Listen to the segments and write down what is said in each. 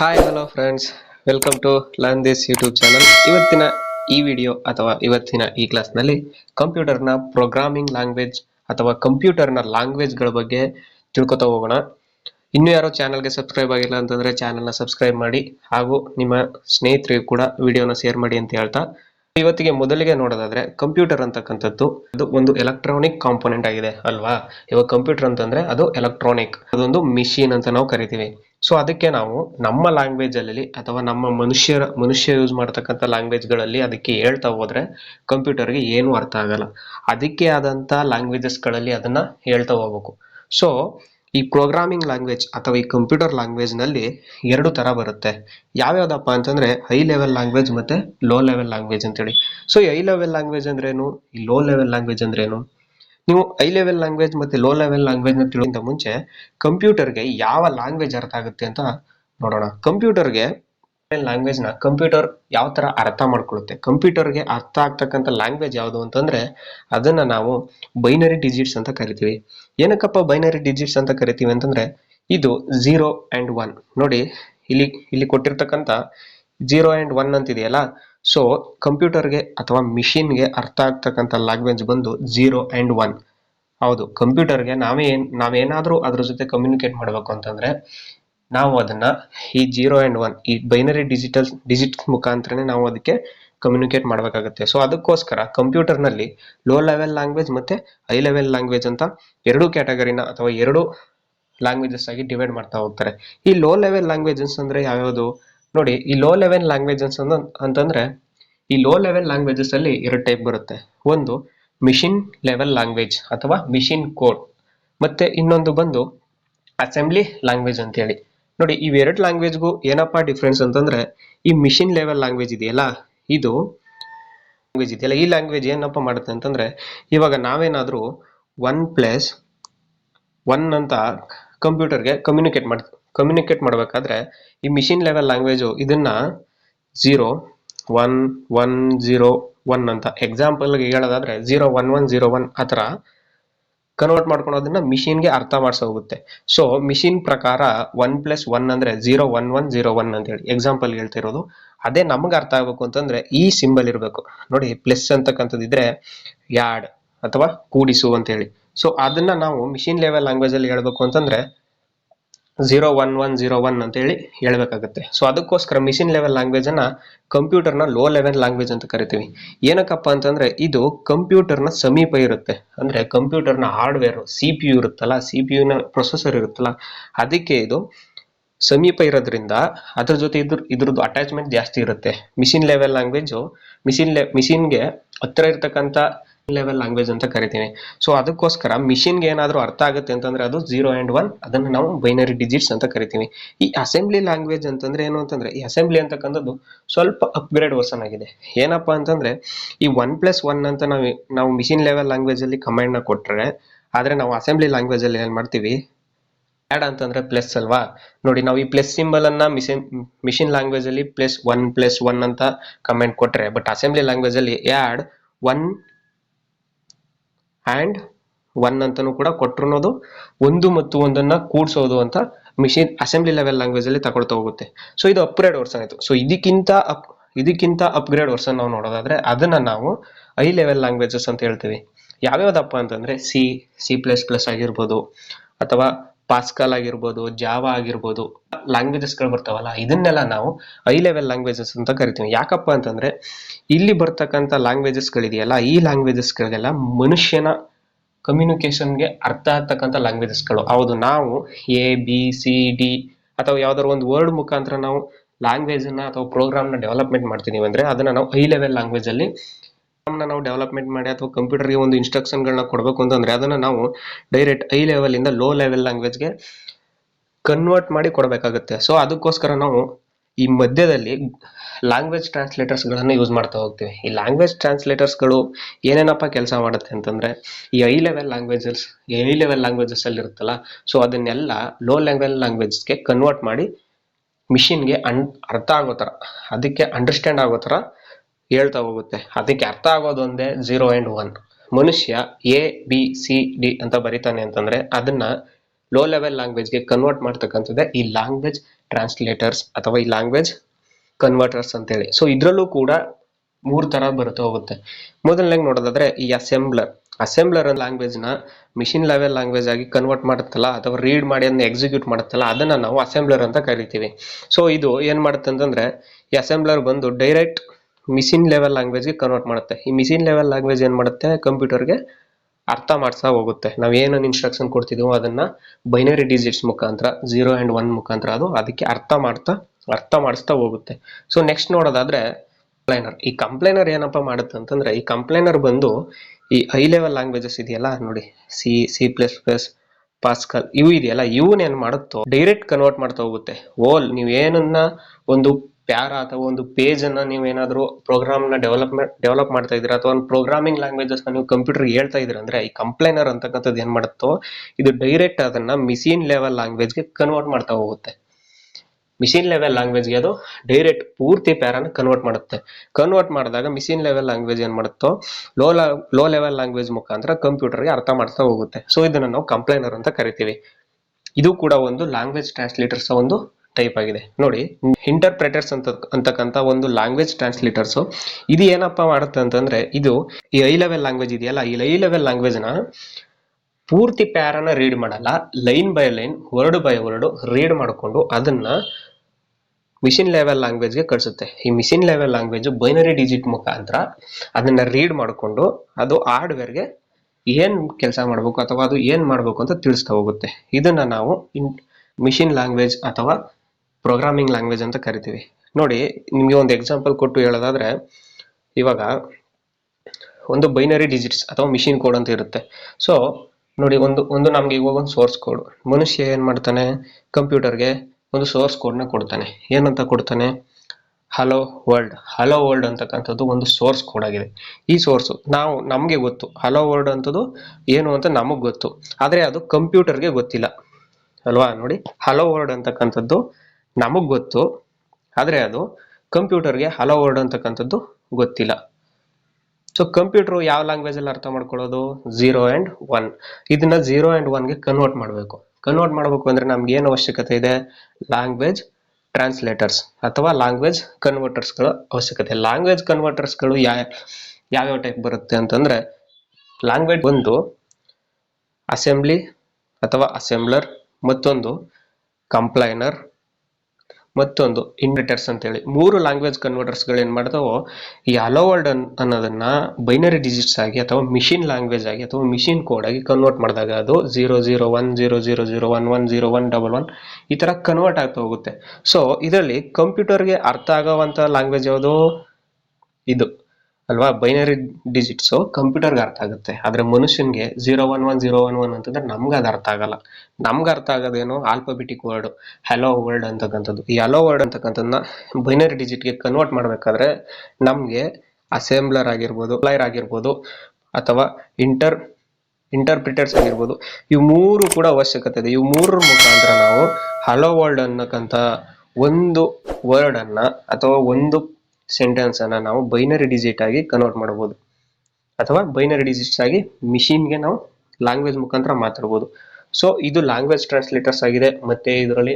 Hi hello friends welcome to learn this YouTube channel ಇವತ್ತಿನ ಈ video ಅಥವಾ ಇವತ್ತಿನ ಈ ಕ್ಲಾಸ್ನಲ್ಲಿ ಕಂಪ್ಯೂಟರ್ನ ಪ್ರೋಗ್ರಾಮಿಂಗ್ ಲ್ಯಾಂಗ್ವೇಜ್ ಅಥವಾ ಕಂಪ್ಯೂಟರ್ನ ಲ್ಯಾಂಗ್ವೇಜ್ಗಳ ಬಗ್ಗೆ ತಿಳ್ಕೊತಾ ಹೋಗೋಣ. ಇನ್ನೂ ಯಾರೋ ಚಾನಲ್ಗೆ ಸಬ್ಸ್ಕ್ರೈಬ್ ಆಗಿಲ್ಲ ಅಂತಂದ್ರೆ ಚಾನಲ್ನ ಸಬ್ಸ್ಕ್ರೈಬ್ ಮಾಡಿ ಹಾಗೂ ನಿಮ್ಮ ಸ್ನೇಹಿತರಿಗೂ ಕೂಡ ವಿಡಿಯೋನ ಶೇರ್ ಮಾಡಿ ಅಂತ ಹೇಳ್ತಾ. ಇವತ್ತಿಗೆ ಮೊದಲಿಗೆ ನೋಡೋದಾದ್ರೆ ಕಂಪ್ಯೂಟರ್ ಅಂತಕ್ಕಂಥದ್ದು ಅದು ಒಂದು ಎಲೆಕ್ಟ್ರಾನಿಕ್ ಕಾಂಪೋನೆಂಟ್ ಆಗಿದೆ ಅಲ್ವಾ? ಇವಾಗ ಕಂಪ್ಯೂಟರ್ ಅಂತಂದ್ರೆ ಅದು ಎಲೆಕ್ಟ್ರಾನಿಕ್ ಅದೊಂದು ಮಿಷಿನ್ ಅಂತ ನಾವು ಕರಿತೀವಿ. ಸೊ ಅದಕ್ಕೆ ನಾವು ನಮ್ಮ ಲ್ಯಾಂಗ್ವೇಜ್ ಅಲ್ಲಿ ಅಥವಾ ನಮ್ಮ ಮನುಷ್ಯರ, ಮನುಷ್ಯ ಯೂಸ್ ಮಾಡ್ತಕ್ಕಂಥ ಲ್ಯಾಂಗ್ವೇಜ್ಗಳಲ್ಲಿ ಅದಕ್ಕೆ ಹೇಳ್ತಾ ಹೋದರೆ ಕಂಪ್ಯೂಟರ್ಗೆ ಏನು ಅರ್ಥ ಆಗಲ್ಲ. ಅದಕ್ಕೆ ಆದಂತ ಲ್ಯಾಂಗ್ವೇಜಸ್ಗಳಲ್ಲಿ ಗಳಲ್ಲಿ ಅದನ್ನ ಹೇಳ್ತಾ ಹೋಗ್ಬೇಕು. ಸೊ ಈ ಪ್ರೋಗ್ರಾಮಿಂಗ್ ಲ್ಯಾಂಗ್ವೇಜ್ ಅಥವಾ ಈ ಕಂಪ್ಯೂಟರ್ ಲ್ಯಾಂಗ್ವೇಜ್ನಲ್ಲಿ ಎರಡು ತರ ಬರುತ್ತೆ. ಯಾವ್ಯಾವ್ದಪ್ಪ ಅಂತಂದ್ರೆ ಹೈ ಲೆವೆಲ್ ಲ್ಯಾಂಗ್ವೇಜ್ ಮತ್ತೆ ಲೋ ಲೆವೆಲ್ ಲ್ಯಾಂಗ್ವೇಜ್ ಅಂತೇಳಿ. ಸೊ ಹೈ ಲೆವೆಲ್ ಲ್ಯಾಂಗ್ವೇಜ್ ಅಂದ್ರೇನು? ಈ ಲೋ ಲೆವೆಲ್ ಲ್ಯಾಂಗ್ವೇಜ್ ಅಂದ್ರೇನು? ನೀವು ಹೈ ಲೆವೆಲ್ ಲ್ಯಾಂಗ್ವೇಜ್ ಮತ್ತೆ ಲೋ ಲೆವೆಲ್ ಲ್ಯಾಂಗ್ವೇಜ್ನ ತಿಳಿಯೋಂತ ಮುಂಚೆ ಕಂಪ್ಯೂಟರ್ಗೆ ಯಾವ ಲ್ಯಾಂಗ್ವೇಜ್ ಅರ್ಥ ಆಗುತ್ತೆ ಅಂತ ನೋಡೋಣ. ಕಂಪ್ಯೂಟರ್ಗೆ ಲ್ಯಾಂಗ್ವೇಜ್ನ ಕಂಪ್ಯೂಟರ್ ಯಾವ ತರ ಅರ್ಥ ಮಾಡ್ಕೊಳ್ಳುತ್ತೆ ಕಂಪ್ಯೂಟರ್ಗೆ ಅರ್ಥ ಆಗ್ತಕ್ಕಂಥ ಲ್ಯಾಂಗ್ವೇಜ್ ಯಾವುದು ಅಂತಂದ್ರೆ ಅದನ್ನ ನಾವು ಬೈನರಿ ಡಿಜಿಟ್ಸ್ ಅಂತ ಕರಿತೀವಿ. ಏನಕ್ಕಪ್ಪ ಬೈನರಿ ಡಿಜಿಟ್ಸ್ ಅಂತ ಕರಿತೀವಿ ಅಂತಂದ್ರೆ ಇದು ಝೀರೋ ಅಂಡ್ ಒನ್ ನೋಡಿ, ಇಲ್ಲಿ ಇಲ್ಲಿ ಕೊಟ್ಟಿರ್ತಕ್ಕಂಥ ಜೀರೋ ಅಂಡ್ ಒನ್ ಅಂತಿದೆಯಲ್ಲ ಸೊ ಕಂಪ್ಯೂಟರ್ಗೆ ಅಥವಾ ಮಿಷಿನ್ಗೆ ಅರ್ಥ ಆಗ್ತಕ್ಕಂಥ ಲ್ಯಾಂಗ್ವೇಜ್ ಬಂದು ಝೀರೋ ಆ್ಯಂಡ್ ಒನ್ ಹೌದು, ಕಂಪ್ಯೂಟರ್ಗೆ ನಾವೇ ನಾವೇನಾದರೂ ಅದ್ರ ಜೊತೆ ಕಮ್ಯುನಿಕೇಟ್ ಮಾಡಬೇಕು ಅಂತಂದರೆ, ನಾವು ಅದನ್ನು ಈ ಜೀರೋ ಆ್ಯಂಡ್ ಒನ್ ಈ ಬೈನರಿ ಡಿಜಿಟಲ್ ಡಿಜಿಟ್ ಮುಖಾಂತರನೇ ನಾವು ಅದಕ್ಕೆ ಕಮ್ಯುನಿಕೇಟ್ ಮಾಡಬೇಕಾಗುತ್ತೆ. ಸೊ ಅದಕ್ಕೋಸ್ಕರ ಕಂಪ್ಯೂಟರ್ನಲ್ಲಿ ಲೋ ಲೆವೆಲ್ ಲ್ಯಾಂಗ್ವೇಜ್ ಮತ್ತು ಹೈ ಲೆವೆಲ್ ಲ್ಯಾಂಗ್ವೇಜ್ ಅಂತ ಎರಡು ಕ್ಯಾಟಗರಿನ ಅಥವಾ ಎರಡು ಲ್ಯಾಂಗ್ವೇಜಸ್ ಆಗಿ ಡಿವೈಡ್ ಮಾಡ್ತಾ ಹೋಗ್ತಾರೆ. ಈ ಲೋ ಲೆವೆಲ್ ಲ್ಯಾಂಗ್ವೇಜಸ್ ಅಂದರೆ ಯಾವ್ಯಾವುದು? ನೋಡಿ, ಈ ಲೋ ಲೆವೆಲ್ ಲ್ಯಾಂಗ್ವೇಜಸ್ ಅಂತಂದ್ರೆ, ಈ ಲೋ ಲೆವೆಲ್ ಲ್ಯಾಂಗ್ವೇಜಸ್ ಅಲ್ಲಿ ಎರಡು ಟೈಪ್ ಬರುತ್ತೆ. ಒಂದು ಮಿಷಿನ್ ಲೆವೆಲ್ ಲ್ಯಾಂಗ್ವೇಜ್ ಅಥವಾ ಮಿಷಿನ್ ಕೋಡ್ ಮತ್ತೆ ಇನ್ನೊಂದು ಬಂದು ಅಸೆಂಬ್ಲಿ ಲ್ಯಾಂಗ್ವೇಜ್ ಅಂತ ಹೇಳಿ ನೋಡಿ ಇವೆರಡು ಲ್ಯಾಂಗ್ವೇಜ್ಗೂ ಏನಪ್ಪ ಡಿಫ್ರೆನ್ಸ್ ಅಂತಂದ್ರೆ, ಈ ಮಿಷಿನ್ ಲೆವೆಲ್ ಲ್ಯಾಂಗ್ವೇಜ್ ಇದೆಯಲ್ಲ, ಇದು ಲ್ಯಾಂಗ್ವೇಜ್ ಇದೆಯಲ್ಲ, ಈ ಲ್ಯಾಂಗ್ವೇಜ್ ಏನಪ್ಪ ಮಾಡುತ್ತೆ ಅಂತಂದ್ರೆ, ಇವಾಗ ನಾವೇನಾದರೂ ಒನ್ ಪ್ಲಸ್ ಒನ್ ಅಂತ ಕಂಪ್ಯೂಟರ್ಗೆ ಕಮ್ಯುನಿಕೇಟ್ ಮಾಡ್ ಕಮ್ಯುನಿಕೇಟ್ ಮಾಡಬೇಕಾದ್ರೆ ಈ ಮಿಷಿನ್ ಲೆವೆಲ್ ಲ್ಯಾಂಗ್ವೇಜು ಇದನ್ನ zero one one zero one ಅಂತ ಎಕ್ಸಾಂಪಲ್ಗೆ ಹೇಳೋದಾದ್ರೆ zero one one zero one ಆ ಥರ ಕನ್ವರ್ಟ್ ಮಾಡ್ಕೊಳೋದನ್ನ ಮಿಷಿನ್ಗೆ ಅರ್ಥ ಮಾಡಿಸೋಗುತ್ತೆ ಸೊ ಮಿಷಿನ್ ಪ್ರಕಾರ ಒನ್ ಪ್ಲಸ್ ಒನ್ ಅಂದ್ರೆ zero one one zero one ಅಂತ ಹೇಳಿ ಎಕ್ಸಾಂಪಲ್ ಹೇಳ್ತಿರೋದು ಅದೇ ನಮ್ಗೆ ಅರ್ಥ ಆಗ್ಬೇಕು ಅಂತಂದ್ರೆ ಈ ಸಿಂಬಲ್ ಇರಬೇಕು. ನೋಡಿ ಪ್ಲಸ್ ಅಂತಕ್ಕಂಥದ್ದು ಇದ್ರೆ ಯಾಡ್ ಅಥವಾ ಕೂಡಿಸು ಅಂತ ಹೇಳಿ. ಸೊ ಅದನ್ನ ನಾವು ಮಿಷಿನ್ ಲೆವೆಲ್ ಲ್ಯಾಂಗ್ವೇಜಲ್ಲಿ ಹೇಳ್ಬೇಕು ಅಂತಂದ್ರೆ zero one one zero one ಅಂತ ಹೇಳಿ ಹೇಳ್ಬೇಕಾಗುತ್ತೆ. ಸೊ ಅದಕ್ಕೋಸ್ಕರ ಮಿಷಿನ್ ಲೆವೆಲ್ ಲ್ಯಾಂಗ್ವೇಜ್ ಅನ್ನ ಕಂಪ್ಯೂಟರ್ನ ಲೋ ಲೆವೆಲ್ ಲ್ಯಾಂಗ್ವೇಜ್ ಅಂತ ಕರಿತೀವಿ. ಏನಕ್ಕಪ್ಪ ಅಂತಂದ್ರೆ, ಇದು ಕಂಪ್ಯೂಟರ್ನ ಸಮೀಪ ಇರುತ್ತೆ. ಅಂದ್ರೆ ಕಂಪ್ಯೂಟರ್ನ ಹಾರ್ಡ್ವೇರ್ ಸಿ ಪಿ ಯು ಇರುತ್ತಲ್ಲ ಸಿ ಪಿ ಯುನ ಪ್ರೊಸೆಸರ್ ಇರುತ್ತಲ್ಲ, ಅದಕ್ಕೆ ಇದು ಸಮೀಪ ಇರೋದ್ರಿಂದ ಅದ್ರ ಜೊತೆ ಇದ್ರ, ಇದ್ರದ್ದು ಅಟ್ಯಾಚ್ಮೆಂಟ್ ಜಾಸ್ತಿ ಇರುತ್ತೆ. ಮಿಷಿನ್ ಲೆವೆಲ್ ಲ್ಯಾಂಗ್ವೇಜ್ ಮಿಷಿನ್ ಲೆ ಮಿಷಿನ್ಗೆ ಹತ್ತಿರ ಇರ್ತಕ್ಕಂಥ ಲೆವೆಲ್ ಲ್ಯಾಂಗ್ವೇಜ್ ಅಂತ ಕರಿತೀವಿ ಸೊ ಅದಕ್ಕೋಸ್ಕರ ಮಿಷಿನ್ಗೆ ಏನಾದರೂ ಅರ್ಥ ಆಗುತ್ತೆ ಅಂತಂದ್ರೆ ಅದು ಜೀರೋ ಆ್ಯಂಡ್ ಒನ್ ಅದನ್ನು ನಾವು ಬೈನರಿ ಡಿಜಿಟ್ಸ್ ಅಂತ ಕರಿತೀವಿ. ಈ ಅಸೆಂಬ್ಲಿ ಲ್ಯಾಂಗ್ವೇಜ್ ಅಂತಂದ್ರೆ ಏನು ಅಂತಂದ್ರೆ, ಈ ಅಸೆಂಬ್ಲಿ ಅಂತಕ್ಕಂಥದ್ದು ಸ್ವಲ್ಪ ಅಪ್ಗ್ರೇಡ್ ವರ್ಷನ್ ಆಗಿದೆ. ಏನಪ್ಪ ಅಂತಂದ್ರೆ, ಈ ಒನ್ ಪ್ಲಸ್ ಒನ್ ಅಂತ ನಾವು ನಾವು ಮಿಷಿನ್ ಲೆವೆಲ್ ಲ್ಯಾಂಗ್ವೇಜ್ ಅಲ್ಲಿ ಕಮಾಂಡ್ನ ಕೊಟ್ರೆ, ಆದ್ರೆ ನಾವು ಅಸೆಂಬ್ಲಿ ಲ್ಯಾಂಗ್ವೇಜ್ ಅಲ್ಲಿ ಏನ್ ಮಾಡ್ತೀವಿ? ಆ್ಯಡ್ ಅಂತಂದ್ರೆ ಪ್ಲಸ್ ಅಲ್ವಾ? ನೋಡಿ, ನಾವು ಈ ಪ್ಲಸ್ ಸಿಂಬಲ್ ಅನ್ನ ಮಿಷಿನ್ ಮಿಷಿನ್ ಲ್ಯಾಂಗ್ವೇಜ್ ಅಲ್ಲಿ ಪ್ಲಸ್ ಒನ್ ಪ್ಲಸ್ ಒನ್ ಅಂತ ಕಮೆಂಟ್ ಕೊಟ್ಟರೆ ಬಟ್ ಅಸೆಂಬ್ಲಿ ಲ್ಯಾಂಗ್ವೇಜ್ ಅಲ್ಲಿ ಆ್ಯಡ್ ಒನ್ ಆ್ಯಂಡ್ ಒನ್ ಅಂತನೂ ಕೂಡ ಕೊಟ್ಟರು ಒಂದು ಮತ್ತು ಒಂದನ್ನು ಕೂಡಿಸೋದು ಅಂತ ಮಿಷಿನ್ ಅಸೆಂಬ್ಲಿ ಲೆವೆಲ್ ಲ್ಯಾಂಗ್ವೇಜಲ್ಲಿ ತಗೊಳ್ತಾ ಹೋಗುತ್ತೆ. ಸೊ ಇದು ಅಪ್ಗ್ರೇಡ್ ವರ್ಸನ್ ಆಯಿತು. ಸೊ ಇದಕ್ಕಿಂತ ಅಪ್ ಇದಕ್ಕಿಂತ ಅಪ್ಗ್ರೇಡ್ ವರ್ಸನ್ ನಾವು ನೋಡೋದಾದ್ರೆ, ಅದನ್ನು ನಾವು ಐ ಲೆವೆಲ್ ಲ್ಯಾಂಗ್ವೇಜಸ್ ಅಂತ ಹೇಳ್ತೀವಿ. ಯಾವ್ಯಾವ್ದಪ್ಪ ಅಂತಂದರೆ ಸಿ ಸಿ ಪ್ಲಸ್ ಪ್ಲಸ್ ಆಗಿರ್ಬೋದು, ಅಥವಾ ಪಾಸ್ಕಲ್ ಆಗಿರ್ಬೋದು ಜಾವಾ ಆಗಿರ್ಬೋದು ಲ್ಯಾಂಗ್ವೇಜಸ್ಗಳು ಬರ್ತಾವಲ್ಲ, ಇದನ್ನೆಲ್ಲ ನಾವು ಐ ಲೆವೆಲ್ ಲ್ಯಾಂಗ್ವೇಜಸ್ ಅಂತ ಕರಿತೀವಿ. ಯಾಕಪ್ಪ ಅಂತಂದ್ರೆ, ಇಲ್ಲಿ ಬರ್ತಕ್ಕಂಥ ಲ್ಯಾಂಗ್ವೇಜಸ್ಗಳಿದೆಯಲ್ಲ ಈ ಲ್ಯಾಂಗ್ವೇಜಸ್ಗಳಿಗೆಲ್ಲ ಮನುಷ್ಯನ ಕಮ್ಯುನಿಕೇಶನ್ಗೆ ಅರ್ಥ ಆಗ್ತಕ್ಕಂಥ ಲ್ಯಾಂಗ್ವೇಜಸ್ಗಳು ಹೌದು, ನಾವು ಎ ಬಿ ಸಿ ಡಿ ಅಥವಾ ಯಾವ್ದಾದ್ರು ಒಂದು ವರ್ಡ್ ಮುಖಾಂತರ ನಾವು ಲ್ಯಾಂಗ್ವೇಜ್ ಅನ್ನ ಅಥವಾ ಪ್ರೋಗ್ರಾಮ್ನ ಡೆವಲಪ್ಮೆಂಟ್ ಮಾಡ್ತೀವಿ ಅಂದ್ರೆ ಅದನ್ನ ನಾವು ಐ ಲೆವೆಲ್ ಲ್ಯಾಂಗ್ವೇಜ್ ಅಲ್ಲಿ ನ ನಾವು ಡೆವಲಪ್ಮೆಂಟ್ ಮಾಡಿ ಅಥವಾ ಕಂಪ್ಯೂಟರ್ಗೆ ಒಂದು ಇನ್ಸ್ಟ್ರಕ್ಷನ್ಗಳನ್ನ ಕೊಡಬೇಕು ಅಂತಂದ್ರೆ ಅದನ್ನ ನಾವು ಡೈರೆಕ್ಟ್ ಐ ಲೆವೆಲಿಂದ ಲೋ ಲೆವೆಲ್ ಲ್ಯಾಂಗ್ವೇಜ್ಗೆ ಕನ್ವರ್ಟ್ ಮಾಡಿ ಕೊಡಬೇಕಾಗುತ್ತೆ. ಸೊ ಅದಕ್ಕೋಸ್ಕರ ನಾವು ಈ ಮಧ್ಯದಲ್ಲಿ ಲ್ಯಾಂಗ್ವೇಜ್ ಟ್ರಾನ್ಸ್ಲೇಟರ್ಸ್ಗಳನ್ನು ಯೂಸ್ ಮಾಡ್ತಾ ಹೋಗ್ತೀವಿ. ಈ ಲ್ಯಾಂಗ್ವೇಜ್ ಟ್ರಾನ್ಸ್ಲೇಟರ್ಸ್ಗಳು ಏನೇನಪ್ಪ ಕೆಲಸ ಮಾಡುತ್ತೆ ಅಂತಂದ್ರೆ, ಈ high level languages high level languages ಅಲ್ಲಿ ಇರುತ್ತಲ್ಲ ಸೊ ಅದನ್ನೆಲ್ಲ ಲೋ ಲ್ಯಾಂಗ್ವೇಜ್ ಲ್ಯಾಂಗ್ವೇಜ್ಗೆ ಕನ್ವರ್ಟ್ ಮಾಡಿ ಮಿಷಿನ್ಗೆ ಅನ್, ಅರ್ಥ ಆಗೋ ಥರ, ಅದಕ್ಕೆ ಅಂಡರ್ಸ್ಟ್ಯಾಂಡ್ ಆಗೋ ಥರ ಹೇಳ್ತಾ ಹೋಗುತ್ತೆ. ಅದಕ್ಕೆ ಅರ್ಥ ಆಗೋದು ಒಂದೇ ಜೀರೋ ಆ್ಯಂಡ್ ಒನ್ ಮನುಷ್ಯ ಎ ಬಿ ಸಿ ಡಿ ಅಂತ ಬರೀತಾನೆ ಅಂತಂದ್ರೆ, ಅದನ್ನ ಲೋ ಲೆವೆಲ್ ಲ್ಯಾಂಗ್ವೇಜ್ಗೆ ಕನ್ವರ್ಟ್ ಮಾಡ್ತಕ್ಕಂಥದ್ದೇ ಈ ಲ್ಯಾಂಗ್ವೇಜ್ ಟ್ರಾನ್ಸ್ಲೇಟರ್ಸ್ ಅಥವಾ ಈ ಲ್ಯಾಂಗ್ವೇಜ್ ಕನ್ವರ್ಟರ್ಸ್ ಅಂತೇಳಿ. ಸೊ ಇದರಲ್ಲೂ ಕೂಡ ಮೂರು ತರ ಬರುತ್ತೆ, ಹೋಗುತ್ತೆ. ಮೊದಲನೇಗೆ ನೋಡೋದಾದ್ರೆ ಈ ಅಸೆಂಬ್ಲರ್ ಅಸೆಂಬ್ಲರ್ ಲ್ಯಾಂಗ್ವೇಜ್ನ ಮಿಷಿನ್ ಲೆವೆಲ್ ಲ್ಯಾಂಗ್ವೇಜ್ ಆಗಿ ಕನ್ವರ್ಟ್ ಮಾಡುತ್ತಲ್ಲ, ಅಥವಾ ರೀಡ್ ಮಾಡಿ ಅದನ್ನ ಎಕ್ಸಿಕ್ಯೂಟ್ ಮಾಡುತ್ತಲ್ಲ, ಅದನ್ನ ನಾವು ಅಸೆಂಬ್ಲರ್ ಅಂತ ಕರಿತೀವಿ. ಸೊ ಇದು ಏನ್ ಮಾಡುತ್ತೆ ಅಂತಂದ್ರೆ, ಈ ಅಸೆಂಬ್ಲರ್ ಬಂದು ಡೈರೆಕ್ಟ್ ಮಿಷಿನ್ ಲೆವೆಲ್ ಲ್ಯಾಂಗ್ವೇಜ್ಗೆ ಕನ್ವರ್ಟ್ ಮಾಡುತ್ತೆ. ಈ ಮಿಷಿನ್ ಲೆವೆಲ್ ಲ್ಯಾಂಗ್ವೇಜ್ ಏನ್ ಮಾಡುತ್ತೆ? ಕಂಪ್ಯೂಟರ್ಗೆ ಅರ್ಥ ಮಾಡ್ತಾ ಹೋಗುತ್ತೆ. ನಾವು ಏನೇನು ಇನ್ಸ್ಟ್ರಕ್ಷನ್ ಕೊಡ್ತಿದೀವೋ ಅದನ್ನ ಬೈನರಿ ಡಿಜಿಟ್ಸ್ ಮುಖಾಂತರ ಜೀರೋ ಅಂಡ್ ಒನ್ ಮುಖಾಂತರ ಅದು ಅದಕ್ಕೆ ಅರ್ಥ ಮಾಡ್ತಾ, ಅರ್ಥ ಮಾಡಿಸ್ತಾ ಹೋಗುತ್ತೆ. ಸೊ ನೆಕ್ಸ್ಟ್ ನೋಡೋದಾದ್ರೆ ಕಂಪ್ಲೈನರ್ ಈ ಕಂಪ್ಲೈನರ್ ಏನಪ್ಪ ಮಾಡುತ್ತೆ ಅಂತಂದ್ರೆ, ಈ ಕಂಪ್ಲೈನರ್ ಬಂದು ಈ ಹೈ ಲೆವೆಲ್ ಲ್ಯಾಂಗ್ವೇಜಸ್ ಇದೆಯಲ್ಲ ನೋಡಿ C C plus plus Pascal ಇವು ಇದೆಯಲ್ಲ, ಇವನ್ ಏನ್ ಮಾಡುತ್ತೋ ಡೈರೆಕ್ಟ್ ಕನ್ವರ್ಟ್ ಮಾಡ್ತಾ ಹೋಗುತ್ತೆ. ಓಲ್ ನೀವು ಏನನ್ನ ಒಂದು ಪ್ಯಾರ ಅಥವಾ ಒಂದು ಪೇಜ್ ಅನ್ನ ನೀವೇನಾದ್ರೂ ಪ್ರೋಗ್ರಾಮ್ನ ಡೆವಲಪ್ಮೆಂಟ್ ಡೆವಲಪ್ ಮಾಡ್ತಾ ಇದ್ದೀರಾ ಅಥವಾ ಒಂದು ಪ್ರೋಗ್ರಾಮಿಂಗ್ ಲ್ಯಾಂಗ್ವೇಜಸ್ ನೀವು ಕಂಪ್ಯೂಟರ್ ಹೇಳ್ತಾ ಇದ್ದೀರಾ ಅಂದ್ರೆ ಈ ಕಂಪ್ಲೈನರ್ ಅಂತಕ್ಕಂಥದ್ದು ಏನ್ ಮಾಡುತ್ತೋ, ಇದು ಡೈರೆಕ್ಟ್ ಅದನ್ನ ಮಿಷಿನ್ ಲೆವೆಲ್ ಲ್ಯಾಂಗ್ವೇಜ್ಗೆ ಕನ್ವರ್ಟ್ ಮಾಡ್ತಾ ಹೋಗುತ್ತೆ. ಮಿಷಿನ್ ಲೆವೆಲ್ ಲ್ಯಾಂಗ್ವೇಜ್ಗೆ ಅದು ಡೈರೆಕ್ಟ್ ಪೂರ್ತಿ ಪ್ಯಾರನ್ನ ಕನ್ವರ್ಟ್ ಮಾಡುತ್ತೆ. ಕನ್ವರ್ಟ್ ಮಾಡಿದಾಗ ಮಿಷಿನ್ ಲೆವೆಲ್ ಲ್ಯಾಂಗ್ವೇಜ್ ಏನ್ ಮಾಡುತ್ತೋ ಲೋ ಲೋ ಲೆವೆಲ್ ಲ್ಯಾಂಗ್ವೇಜ್ ಮುಖಾಂತರ ಕಂಪ್ಯೂಟರ್ಗೆ ಅರ್ಥ ಮಾಡ್ತಾ ಹೋಗುತ್ತೆ. ಸೊ ಇದನ್ನ ನಾವು ಕಂಪ್ಲೈನರ್ ಅಂತ ಕರಿತೀವಿ. ಇದು ಕೂಡ ಒಂದು ಲ್ಯಾಂಗ್ವೇಜ್ ಟ್ರಾನ್ಸ್ಲೇಟರ್ಸ್ ಒಂದು ಟೈಪ್ ಆಗಿದೆ. ನೋಡಿ ಇಂಟರ್ಪ್ರೆಟರ್ಸ್ ಅಂತ, ಅಂತಕ್ಕಂಥ ಒಂದು ಲ್ಯಾಂಗ್ವೇಜ್ ಟ್ರಾನ್ಸ್ಲೇಟರ್ಸ್ ಇದು ಏನಪ್ಪಾ ಮಾಡುತ್ತೆ ಅಂತಂದ್ರೆ, ಇದು ಈ ಐ ಲೆವೆಲ್ ಲ್ಯಾಂಗ್ವೇಜ್ ಇದೆಯಲ್ಲ, ಈ ಐ ಲೆವೆಲ್ ಲ್ಯಾಂಗ್ವೇಜ್ನ ಪೂರ್ತಿ ಪ್ಯಾರನ ರೀಡ್ ಮಾಡಲ್ಲ line by line word by word read ಮಾಡಿಕೊಂಡು ಅದನ್ನ ಮಿಷಿನ್ ಲೆವೆಲ್ ಲ್ಯಾಂಗ್ವೇಜ್ಗೆ ಕಳಿಸುತ್ತೆ. ಈ machine level language binary digit ಮುಖಾಂತರ ಅದನ್ನ ರೀಡ್ ಮಾಡಿಕೊಂಡು ಅದು ಹಾರ್ಡ್ವೇರ್ಗೆ ಏನ್ ಕೆಲಸ ಮಾಡಬೇಕು ಅಥವಾ ಅದು ಏನ್ ಮಾಡಬೇಕು ಅಂತ ತಿಳಿಸ್ತಾ ಹೋಗುತ್ತೆ. ಇದನ್ನ ನಾವು ಮಿಷಿನ್ ಲ್ಯಾಂಗ್ವೇಜ್ ಅಥವಾ ಪ್ರೋಗ್ರಾಮಿಂಗ್ ಲ್ಯಾಂಗ್ವೇಜ್ ಅಂತ ಕರಿತೀವಿ. ನೋಡಿ, ನಿಮಗೆ ಒಂದು ಎಕ್ಸಾಂಪಲ್ ಕೊಟ್ಟು ಹೇಳೋದಾದ್ರೆ, ಇವಾಗ ಒಂದು ಬೈನರಿ ಡಿಜಿಟ್ಸ್ ಅಥವಾ ಮಿಷಿನ್ ಕೋಡ್ ಅಂತ ಇರುತ್ತೆ. ಸೊ ನೋಡಿ, ಒಂದು ಒಂದು ನಮ್ಗೆ ಇವಾಗ ಒಂದು ಸೋರ್ಸ್ ಕೋಡ್ ಮನುಷ್ಯ ಏನು ಮಾಡ್ತಾನೆ? ಕಂಪ್ಯೂಟರ್ಗೆ ಒಂದು ಸೋರ್ಸ್ ಕೋಡ್ನ ಕೊಡ್ತಾನೆ. ಏನಂತ ಕೊಡ್ತಾನೆ? ಹಲೋ ವರ್ಲ್ಡ್ ಹಲೋ ವರ್ಲ್ಡ್ ಅಂತಕ್ಕಂಥದ್ದು ಒಂದು ಸೋರ್ಸ್ ಕೋಡ್ ಆಗಿದೆ. ಈ ಸೋರ್ಸ್ ನಾವು, ನಮಗೆ ಗೊತ್ತು. ಹಲೋ ವರ್ಲ್ಡ್ ಅಂತದ್ದು ಏನು ಅಂತ ನಮಗೆ ಗೊತ್ತು. ಆದರೆ ಅದು ಕಂಪ್ಯೂಟರ್ಗೆ ಗೊತ್ತಿಲ್ಲ. ಅಲ್ವಾ? ನೋಡಿ ಹಲೋ ವರ್ಲ್ಡ್ ಅಂತಕ್ಕಂಥದ್ದು ನಮಗ್ ಗೊತ್ತು, ಆದರೆ ಅದು ಕಂಪ್ಯೂಟರ್ಗೆ ಹಲೋ ವರ್ಡ್ ಅಂತಕ್ಕಂಥದ್ದು ಗೊತ್ತಿಲ್ಲ. ಸೊ ಕಂಪ್ಯೂಟರ್ ಯಾವ ಲ್ಯಾಂಗ್ವೇಜ್ ಅಲ್ಲಿ ಅರ್ಥ ಮಾಡ್ಕೊಳ್ಳೋದು? ಝೀರೋ ಅಂಡ್ ಒನ್ ಇದನ್ನ ಝೀರೋ ಅಂಡ್ ಒನ್ಗೆ ಕನ್ವರ್ಟ್ ಮಾಡಬೇಕು. ಕನ್ವರ್ಟ್ ಮಾಡಬೇಕು ಅಂದ್ರೆ ನಮ್ಗೆ ಏನು ಅವಶ್ಯಕತೆ ಇದೆ? ಲ್ಯಾಂಗ್ವೇಜ್ ಟ್ರಾನ್ಸ್ಲೇಟರ್ಸ್ ಅಥವಾ ಲ್ಯಾಂಗ್ವೇಜ್ ಕನ್ವರ್ಟರ್ಸ್ಗಳ ಅವಶ್ಯಕತೆ. ಲ್ಯಾಂಗ್ವೇಜ್ ಕನ್ವರ್ಟರ್ಸ್ಗಳು ಯಾ, ಯಾವ್ಯಾವ ಟೈಪ್ ಬರುತ್ತೆ ಅಂತಂದ್ರೆ ಲ್ಯಾಂಗ್ವೇಜ್ ಒಂದು ಅಸೆಂಬ್ಲಿ ಅಥವಾ ಅಸೆಂಬ್ಲರ್ ಮತ್ತೊಂದು ಕಂಪ್ಲೈನರ್ ಮತ್ತೊಂದು ಇನ್ವೆಟರ್ಸ್ ಅಂತೇಳಿ. ಮೂರು ಲ್ಯಾಂಗ್ವೇಜ್ ಕನ್ವರ್ಟರ್ಸ್ಗಳು ಏನು ಮಾಡ್ತಾವೋ, ಈ ಅಲೋ ವರ್ಡ್ ಅನ್ನೋದನ್ನ ಬೈನರಿ ಡಿಜಿಟ್ಸ್ ಆಗಿ ಅಥವಾ ಮಿಷಿನ್ ಲ್ಯಾಂಗ್ವೇಜ್ ಆಗಿ ಅಥವಾ ಮಿಷಿನ್ ಕೋಡ್ ಆಗಿ ಕನ್ವರ್ಟ್ ಮಾಡಿದಾಗ ಅದು zero zero one zero zero zero one one zero one double one ಈ ಥರ ಕನ್ವರ್ಟ್ ಆಗ್ತಾ ಹೋಗುತ್ತೆ. ಸೊ ಇದರಲ್ಲಿ ಕಂಪ್ಯೂಟರ್ಗೆ ಅರ್ಥ ಆಗೋವಂಥ ಲ್ಯಾಂಗ್ವೇಜ್ ಯಾವುದು? ಇದು. ಅಲ್ವಾ? ಬೈನರಿ ಡಿಜಿಟ್ಸು ಕಂಪ್ಯೂಟರ್ಗೆ ಅರ್ಥ ಆಗುತ್ತೆ. ಆದರೆ ಮನುಷ್ಯನಿಗೆ zero one one zero one one ಅಂತಂದ್ರೆ ನಮ್ಗೆ ಅದು ಅರ್ಥ ಆಗಲ್ಲ. ನಮ್ಗೆ ಅರ್ಥ ಆಗೋದೇನು? ಆಲ್ಫಾಬೆಟಿಕ್ ವರ್ಡ್ ಹಲೋ ವರ್ಡ್ ಅಂತಕ್ಕಂಥದ್ದು. ಈ ಹಲೋ ವರ್ಡ್ ಅಂತಕ್ಕಂಥದ್ದನ್ನ ಬೈನರಿ ಡಿಜಿಟ್ಗೆ ಕನ್ವರ್ಟ್ ಮಾಡಬೇಕಾದ್ರೆ ನಮಗೆ ಅಸೆಂಬ್ಲರ್ ಆಗಿರ್ಬೋದು ಪ್ಲೈರ್ ಆಗಿರ್ಬೋದು, ಅಥವಾ ಇಂಟರ್ ಇಂಟರ್ಪ್ರಿಟರ್ಸ್ ಆಗಿರ್ಬೋದು. ಇವು ಮೂರು ಕೂಡ ಅವಶ್ಯಕತೆ ಇದೆ. ಇವು ಮೂರರ ಮುಖಾಂತರ ನಾವು ಹಲೋ ವರ್ಡ್ ಅನ್ನಕ್ಕಂಥ ಒಂದು ವರ್ಡ್ ಅನ್ನ ಅಥವಾ ಒಂದು ಸೆಂಟೆನ್ಸ್ ಅನ್ನ ನಾವು ಬೈನರಿ ಡಿಜಿಟ್ ಆಗಿ ಕನ್ವರ್ಟ್ ಮಾಡಬಹುದು. ಅಥವಾ ಬೈನರಿ ಡಿಜಿಟ್ಸ್ ಆಗಿ ಮಿಷಿನ್ಗೆ ನಾವು ಲ್ಯಾಂಗ್ವೇಜ್ ಮುಖಾಂತರ ಮಾತಾಡ್ಬೋದು. ಸೊ ಇದು ಲ್ಯಾಂಗ್ವೇಜ್ ಟ್ರಾನ್ಸ್ಲೇಟರ್ಸ್ ಆಗಿದೆ. ಮತ್ತೆ ಇದರಲ್ಲಿ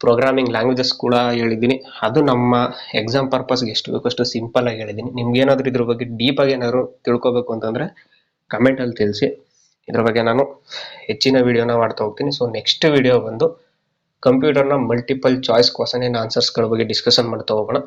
ಪ್ರೋಗ್ರಾಮಿಂಗ್ ಲ್ಯಾಂಗ್ವೇಜಸ್ ಕೂಡ ಹೇಳಿದ್ದೀನಿ. ಅದು ನಮ್ಮ ಎಕ್ಸಾಮ್ ಪರ್ಪಸ್ಗೆ ಎಷ್ಟು ಬೇಕೋ ಅಷ್ಟು ಸಿಂಪಲ್ ಆಗಿ ಹೇಳಿದ್ದೀನಿ. ನಿಮ್ಗೆ ಏನಾದರೂ ಇದ್ರ ಬಗ್ಗೆ ಡೀಪ್ ಆಗಿ ಏನಾದ್ರು ತಿಳ್ಕೊಬೇಕು ಅಂತಂದ್ರೆ ಕಮೆಂಟ್ ಅಲ್ಲಿ ತಿಳಿಸಿ. ಇದ್ರ ಬಗ್ಗೆ ನಾನು ಹೆಚ್ಚಿನ ವಿಡಿಯೋನ ಮಾಡ್ತಾ ಹೋಗ್ತೀನಿ. ಸೊ ನೆಕ್ಸ್ಟ್ ವಿಡಿಯೋ ಬಂದು ಕಂಪ್ಯೂಟರ್ನ ಮಲ್ಟಿಪಲ್ ಚಾಯ್ಸ್ ಕ್ವಶನ್ ಆನ್ಸರ್ಸ್ಗಳ ಬಗ್ಗೆ ಡಿಸ್ಕಷನ್ ಮಾಡ್ತಾ ಹೋಗೋಣ.